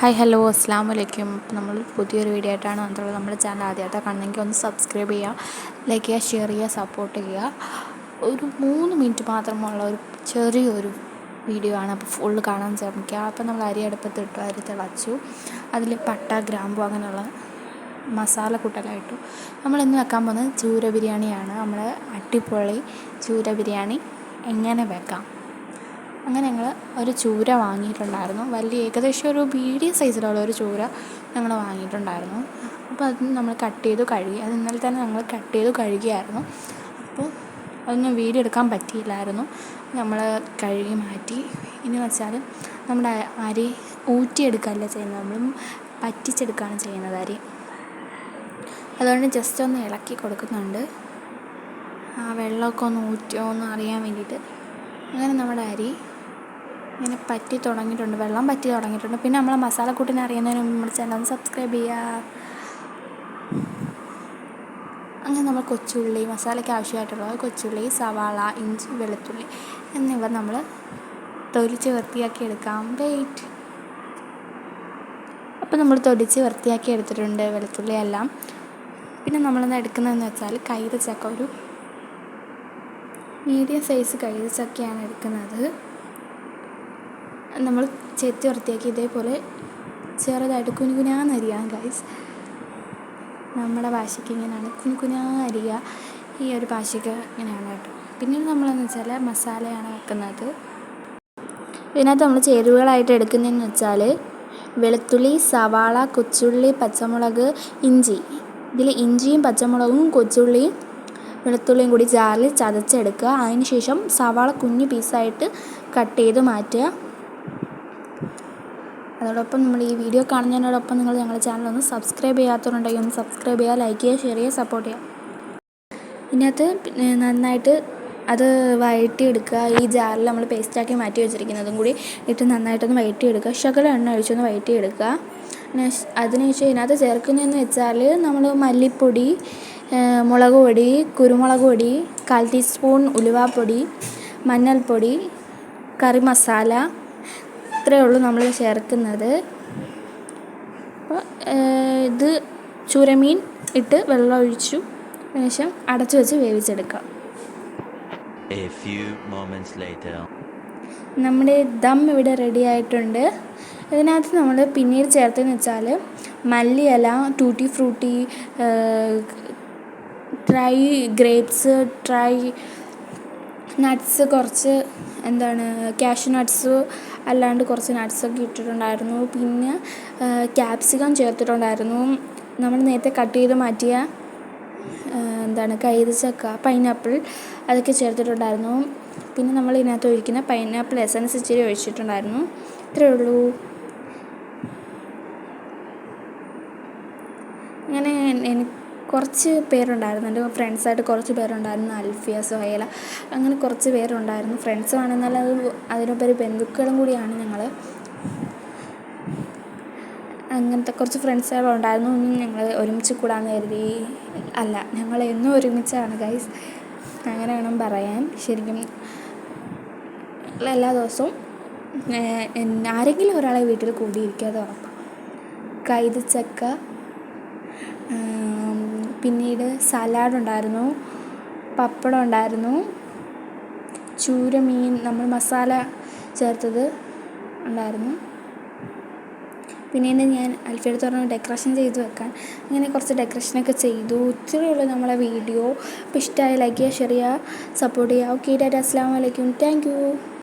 Hi hello അസ്സാം വലൈക്കും നമ്മൾ പുതിയൊരു വീഡിയോ ആയിട്ടാണ് വന്നിട്ടുള്ളത്. നമ്മുടെ ചാനൽ ആദ്യമായിട്ട് കാണണമെങ്കിൽ ഒന്ന് സബ്സ്ക്രൈബ് ചെയ്യുക ലൈക്ക് ചെയ്യുക ഷെയർ ചെയ്യുക സപ്പോർട്ട് ചെയ്യുക. ഒരു മൂന്ന് മിനിറ്റ് മാത്രമുള്ള ഒരു ചെറിയൊരു വീഡിയോ ആണ് അപ്പോൾ ഫുൾ കാണാൻ ശ്രമിക്കുക. അപ്പോൾ നമ്മൾ അരി അടുപ്പത്ത് ഇട്ടു അരി തിളച്ചു. അതിൽ പട്ട ഗ്രാമ്പു അങ്ങനെയുള്ള മസാല കൂട്ടലായിട്ടു നമ്മൾ ഇന്ന് വെക്കാൻ പോകുന്നത് ചൂര ബിരിയാണിയാണ്. നമ്മൾ അടിപൊളി ചൂര ബിരിയാണി എങ്ങനെ വെക്കാം? അങ്ങനെ ഞങ്ങൾ ഒരു ചൂര വാങ്ങിയിട്ടുണ്ടായിരുന്നു. വലിയ ഏകദേശം ഒരു മീഡിയം സൈസിലുള്ള ഒരു ചൂര ഞങ്ങൾ വാങ്ങിയിട്ടുണ്ടായിരുന്നു. അപ്പോൾ അത് നമ്മൾ കട്ട് ചെയ്തു കഴുകി. അത് ഇന്നലെ തന്നെ ഞങ്ങൾ കട്ട് ചെയ്തു കഴുകിയായിരുന്നു. അപ്പോൾ അതൊന്നും വീഡിയോ എടുക്കാൻ പറ്റിയില്ലായിരുന്നു. നമ്മൾ കഴുകി മാറ്റി. ഇനി വെച്ചാൽ നമ്മുടെ അരി ഊറ്റിയെടുക്കുകയല്ല ചെയ്യുന്നത്. നമ്മൾ പറ്റിച്ചെടുക്കുകയാണ് ചെയ്യുന്നത് അരി. അതുകൊണ്ട് ജസ്റ്റ് ഒന്ന് ഇളക്കി കൊടുക്കുന്നുണ്ട്. ആ വെള്ളമൊക്കെ ഒന്ന് ഊറ്റിയോ എന്ന് അറിയാൻ വേണ്ടിയിട്ട്. അങ്ങനെ നമ്മുടെ അരി ഇങ്ങനെ പറ്റി തുടങ്ങിയിട്ടുണ്ട്. വെള്ളം പറ്റി തുടങ്ങിയിട്ടുണ്ട്. പിന്നെ നമ്മളെ മസാലക്കൂട്ടിനെ അറിയുന്നതിന് മുമ്പ് നമ്മുടെ ചാനൽ സബ്സ്ക്രൈബ് ചെയ്യുക അങ്ങനെ നമ്മൾ കൊച്ചുള്ളി മസാലയ്ക്ക് ആവശ്യമായിട്ടുള്ള കൊച്ചുള്ളി സവാള ഇഞ്ചി വെളുത്തുള്ളി എന്നിവ നമ്മൾ തൊലിച്ച് വൃത്തിയാക്കി എടുക്കാം. വെയിറ്റ് അപ്പോൾ നമ്മൾ തൊടിച്ച് വൃത്തിയാക്കി എടുത്തിട്ടുണ്ട് വെളുത്തുള്ളി എല്ലാം. പിന്നെ നമ്മളൊന്ന് എടുക്കുന്നതെന്ന് വെച്ചാൽ കൈത ചക്ക ഒരു മീഡിയം സൈസ് കൈത ചക്കയാണ് എടുക്കുന്നത്. നമ്മൾ ചെത്തി വൃത്തിയാക്കി ഇതേപോലെ ചെറുതായിട്ട് കുനുകുനാന്ന് അരിയാം ഗൈസ് നമ്മുടെ ഭാഷയ്ക്ക് ഇങ്ങനെയാണ്. കുനുകുനാ അരിയുക ഈ ഒരു ഭാഷയ്ക്ക് ഇങ്ങനെയാണ് കേട്ടോ. പിന്നീട് നമ്മളെന്ന് വെച്ചാൽ മസാലയാണ് വെക്കുന്നത്. ഇതിനകത്ത് നമ്മൾ ചേരുവകളായിട്ട് എടുക്കുന്നതെന്ന് വെച്ചാൽ വെളുത്തുള്ളി സവാള കൊച്ചുള്ളി പച്ചമുളക് ഇഞ്ചി. ഇതിൽ ഇഞ്ചിയും പച്ചമുളകും കൊച്ചുള്ളിയും വെളുത്തുള്ളിയും കൂടി ജാറിൽ ചതച്ചെടുക്കുക. അതിന് ശേഷം സവാള കുഞ്ഞു പീസായിട്ട് കട്ട് ചെയ്ത് മാറ്റുക. അതോടൊപ്പം നമ്മൾ ഈ വീഡിയോ കാണുന്നതിനോടൊപ്പം നിങ്ങൾ ഞങ്ങളുടെ ചാനൽ ഒന്ന് സബ്സ്ക്രൈബ് ചെയ്യാത്തവരുണ്ടെങ്കിൽ ഒന്ന് സബ്സ്ക്രൈബ് ചെയ്യുക ലൈക്ക് ചെയ്യുക ഷെയർ ചെയ്യുക സപ്പോർട്ട് ചെയ്യുക. ഇതിനകത്ത് നന്നായിട്ട് അത് വഴറ്റിയെടുക്കുക. ഈ ജാറിൽ നമ്മൾ പേസ്റ്റാക്കി മാറ്റി വെച്ചിരിക്കുന്നതും കൂടി ഇട്ട് നന്നായിട്ടൊന്ന് വഴറ്റിയെടുക്കുക. ശകല എണ്ണ ഒഴിച്ചൊന്ന് വഴറ്റിയെടുക്കുക. അതിനുശേഷം ഇതിനകത്ത് ചേർക്കുന്നതെന്ന് വെച്ചാൽ നമ്മൾ മല്ലിപ്പൊടി മുളക് പൊടി കുരുമുളക് പൊടി കാൽ ടീസ്പൂൺ ഉലുവാപ്പൊടി മഞ്ഞൾപ്പൊടി കറി മസാല ഇത്രയേ ഉള്ളൂ നമ്മൾ ചേർക്കുന്നത്. അപ്പോൾ ഇത് ചുരമീൻ ഇട്ട് വെള്ളം ഒഴിച്ചു. ശേഷം അടച്ചു വെച്ച് വേവിച്ചെടുക്കാം. നമ്മുടെ ദം ഇവിടെ റെഡി ആയിട്ടുണ്ട്. ഇതിനകത്ത് നമ്മൾ പിന്നീട് ചേർത്തെന്ന് വെച്ചാൽ മല്ലിയില tutti frutti dry grapes dry nuts കുറച്ച് എന്താണ് ക്യാഷ് നട്ട്സ് അല്ലാണ്ട് കുറച്ച് നട്ട്സൊക്കെ ഇട്ടിട്ടുണ്ടായിരുന്നു. പിന്നെ ക്യാപ്സിക്കം ചേർത്തിട്ടുണ്ടായിരുന്നു. നമ്മൾ നേരത്തെ കട്ട് ചെയ്ത് മാറ്റിയ എന്താണ് കൈതച്ചക്ക പൈനാപ്പിൾ അതൊക്കെ ചേർത്തിട്ടുണ്ടായിരുന്നു. പിന്നെ നമ്മൾ ഇതിനകത്ത് ഒഴിക്കുന്ന പൈനാപ്പിൾ എസൻസ് ഇച്ചിരി ഒഴിച്ചിട്ടുണ്ടായിരുന്നു. ഇത്രയേ ഉള്ളൂ. അങ്ങനെ എനിക്ക് കുറച്ച് പേരുണ്ടായിരുന്നു. എന്റെ ഫ്രണ്ട്സായിട്ട് കുറച്ച് പേരുണ്ടായിരുന്നു. അൽഫിയ സുഹൈല അങ്ങനെ കുറച്ച് പേരുണ്ടായിരുന്നു. ഫ്രണ്ട്സ് വേണമെന്നാൽ അത് അതിനുപരി ബന്ധുക്കളും കൂടിയാണ് ഞങ്ങൾ അങ്ങനത്തെ കുറച്ച് ഫ്രണ്ട്സുകളുണ്ടായിരുന്നു ഞങ്ങൾ ഒരുമിച്ച് കൂടാന്ന് കരുതി അല്ല ഞങ്ങൾ എന്നും ഒരുമിച്ചാണ് ഗൈസ് അങ്ങനെ വേണം പറയാൻ. ശരിക്കും എല്ലാ ദിവസവും ആരെങ്കിലും ഒരാളെ വീട്ടിൽ കൂടിയിരിക്കാതെ ഉറപ്പാണ് കൈതച്ചക്ക പിന്നീട് സലാഡ് ഉണ്ടായിരുന്നു പപ്പടം ഉണ്ടായിരുന്നു ചൂര മീൻ നമ്മൾ മസാല ചേർത്തത് ഉണ്ടായിരുന്നു. പിന്നീട് ഞാൻ അൽഫിയടുത്ത് പറഞ്ഞു ഡെക്കറേഷൻ ചെയ്ത് വെക്കാൻ അങ്ങനെ കുറച്ച് ഡെക്കറേഷനൊക്കെ ചെയ്തു. ഇത്രയേ ഉള്ളൂ നമ്മളെ വീഡിയോ. അപ്പോൾ ഇഷ്ടമായി ലൈക്ക് ചെയ്യുക ഷെയർ ചെയ്യുക സപ്പോർട്ട് ചെയ്യുക. ഓക്കെ ഡാറ്റ അസ്സാം വലൈക്കും താങ്ക് യു